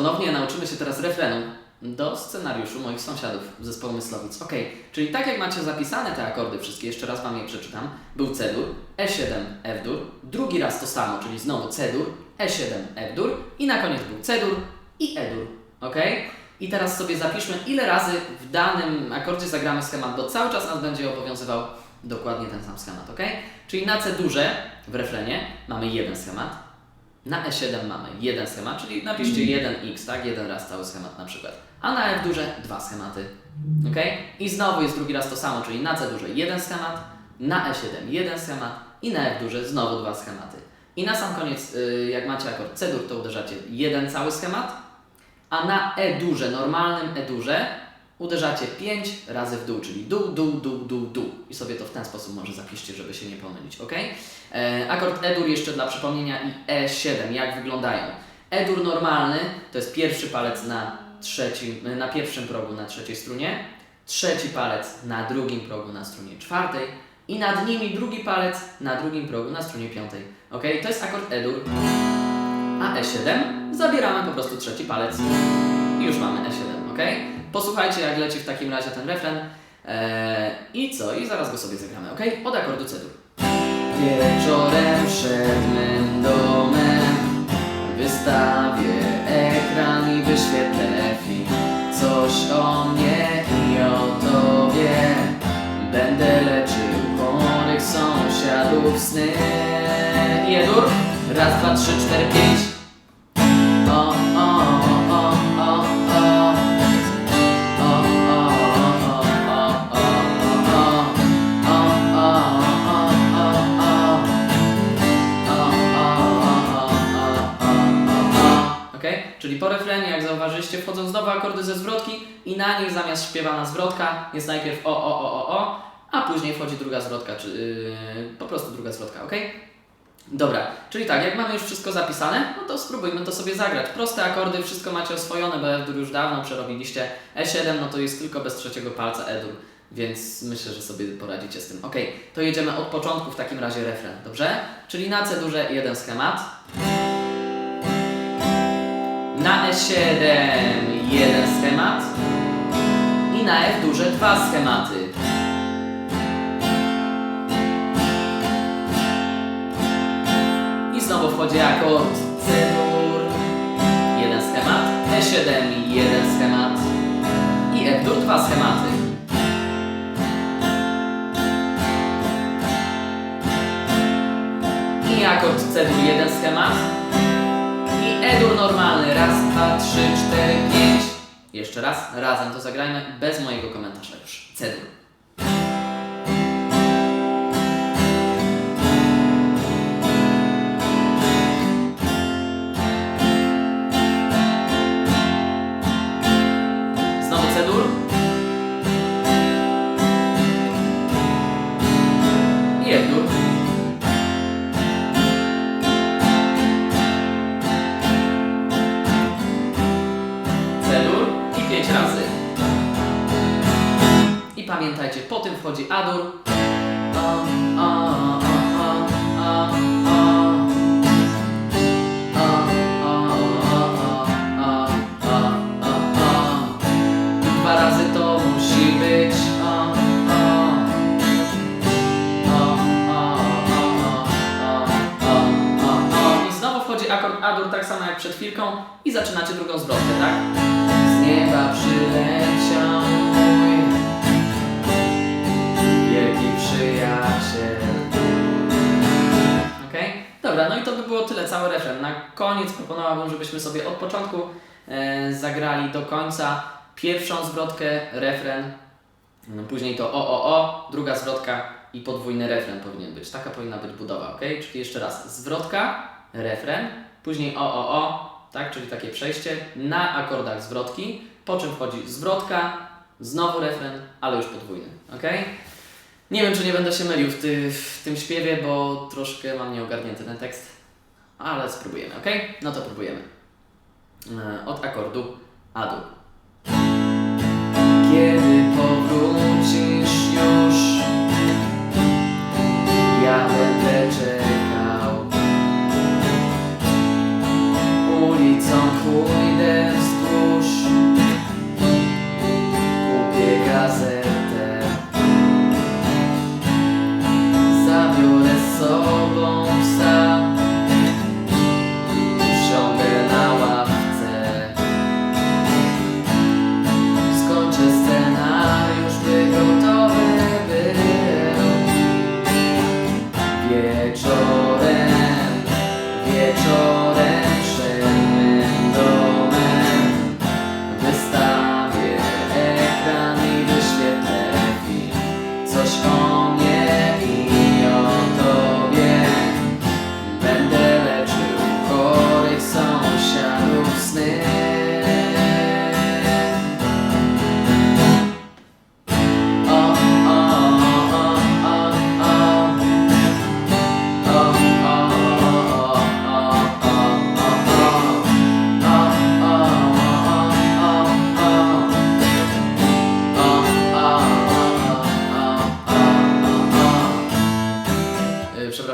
nauczymy się teraz refrenu do scenariuszu moich sąsiadów zespołu Myslowic. Ok, czyli tak jak macie zapisane te akordy wszystkie, jeszcze raz Wam je przeczytam. Był C-dur, E7, F-dur, drugi raz to samo, czyli znowu C-dur, E7, F-dur i na koniec był C-dur i E-dur. Ok? I teraz sobie zapiszmy, ile razy w danym akordzie zagramy schemat, bo cały czas nas będzie obowiązywał dokładnie ten sam schemat, ok? Czyli na C duże w refrenie mamy jeden schemat, na E7 mamy jeden schemat, czyli napiszcie 1x, tak? Jeden raz cały schemat na przykład. A na F duże dwa schematy. ok? I znowu jest drugi raz to samo, czyli na C duże jeden schemat, na E7 jeden schemat i na F duże znowu dwa schematy. I na sam koniec, y, jak macie akord C dur, to uderzacie jeden cały schemat, a na E duże, normalnym E duże, uderzacie 5 razy w dół, czyli dół, dół, dół, dół, dół. I sobie to w ten sposób może zapiszcie, żeby się nie pomylić, ok? E, akord E-dur jeszcze dla przypomnienia i E7, jak wyglądają. E-dur normalny to jest pierwszy palec na, trzecim, na pierwszym progu na trzeciej strunie, trzeci palec na drugim progu na strunie czwartej i nad nimi drugi palec na drugim progu na strunie piątej. Ok? To jest akord E-dur. A E7 zabieramy po prostu trzeci palec i już mamy E7, ok? Posłuchajcie, jak leci w takim razie ten refren. Eee, I co? I zaraz go sobie zagramy, ok? Od akordu C-dur. Wieczorem przed mym domem wystawię ekran i wyświetlę film. Coś o mnie i o tobie. Będę leczył chorych sąsiadów sny. Jedur, raz, dwa, trzy, cztery, pięć. Czyli po refrenie, jak zauważyliście, wchodzą znowu akordy ze zwrotki i na nich zamiast śpiewana zwrotka jest najpierw o, o, o, o, o, a później wchodzi druga zwrotka, czy yy, po prostu druga zwrotka, ok? Dobra, czyli tak, jak mamy już wszystko zapisane, no to spróbujmy to sobie zagrać. Proste akordy, wszystko macie oswojone, bo F-dur już dawno przerobiliście. E7, no to jest tylko bez trzeciego palca E-dur, więc myślę, że sobie poradzicie z tym. Ok, to jedziemy od początku w takim razie refren, dobrze? Czyli na C-durze jeden schemat. Na E7 jeden schemat. I na F-durze dwa schematy. I znowu wchodzi akord C-dur, jeden schemat, E7 jeden schemat i F-dur dwa schematy. I akord C-dur jeden schemat E-dur normalny, raz, dwa, trzy, cztery, pięć. Jeszcze raz, razem to zagrajmy, bez mojego komentarza już. C-dur. Pamiętajcie, po tym wchodzi A-dur. Dwa razy to musi być. I znowu wchodzi akord A-dur tak samo jak przed chwilką i zaczynacie drugą zwrotkę, tak? Cały refren. Na koniec proponowałbym, żebyśmy sobie od początku e, zagrali do końca pierwszą zwrotkę, refren, no, później to o, o, o, druga zwrotka i podwójny refren powinien być. Taka powinna być budowa, ok? Czyli jeszcze raz, zwrotka, refren, później o, o, o, tak? Czyli takie przejście na akordach zwrotki, po czym wchodzi zwrotka, znowu refren, ale już podwójny, ok? Nie wiem, czy nie będę się mylił w, ty, w tym śpiewie, bo troszkę mam nieogarnięty ten tekst, ale spróbujemy, ok? No to próbujemy. E, Od akordu A-dur. Kiedy powrócisz już, ja będę czekał.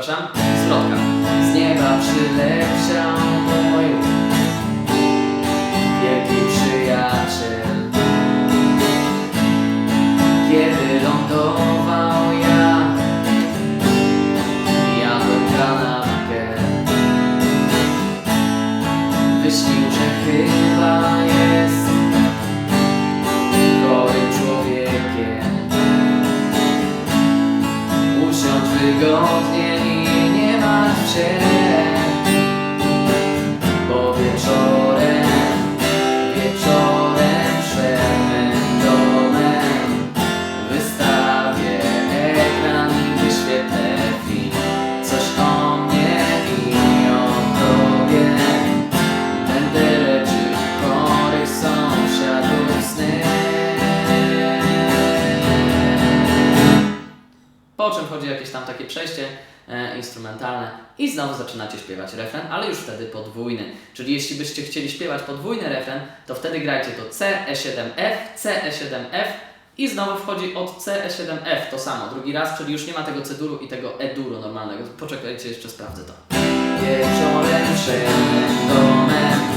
przepraszam, z. Z nieba przyleciał po czym wchodzi jakieś tam takie przejście e, instrumentalne i znowu zaczynacie śpiewać refren, ale już wtedy podwójny. Czyli jeśli byście chcieli śpiewać podwójny refren, to wtedy grajcie to C, E7F, C, E7F i znowu wchodzi od C, E7F to samo, drugi raz, czyli już nie ma tego C-duru i tego E-duru normalnego. Poczekajcie, jeszcze sprawdzę to. Wieczorem przed domem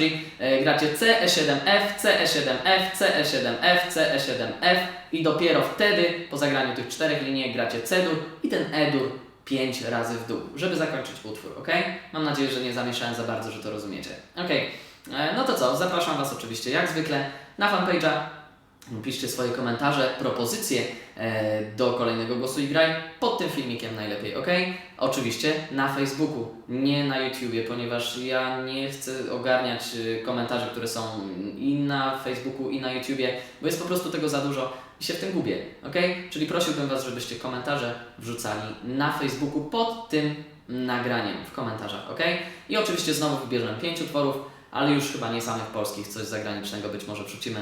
czyli e, gracie C, E7F, C, E7F, C, E7F, C, E7F i dopiero wtedy po zagraniu tych czterech linii gracie C-dur i ten E-dur 5 razy w dół, żeby zakończyć utwór, ok? Mam nadzieję, że nie zamieszałem za bardzo, że to rozumiecie. Ok, e, no to co, zapraszam Was oczywiście jak zwykle na fanpage'a. Piszcie swoje komentarze, propozycje e, do kolejnego głosu i graj pod tym filmikiem najlepiej, ok? Oczywiście na Facebooku, nie na YouTubie, ponieważ ja nie chcę ogarniać y, komentarzy, które są i na Facebooku, i na YouTubie, bo jest po prostu tego za dużo i się w tym gubię, ok? Czyli prosiłbym Was, żebyście komentarze wrzucali na Facebooku pod tym nagraniem w komentarzach, ok? I oczywiście znowu wybierzemy pięć utworów, ale już chyba nie samych polskich, coś zagranicznego być może wrzucimy.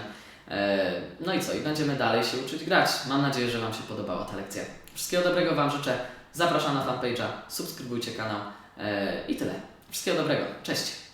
E, No i co? I będziemy dalej się uczyć grać. Mam nadzieję, że Wam się podobała ta lekcja. Wszystkiego dobrego Wam życzę. Zapraszam na fanpage'a, subskrybujcie kanał e, i tyle. Wszystkiego dobrego. Cześć!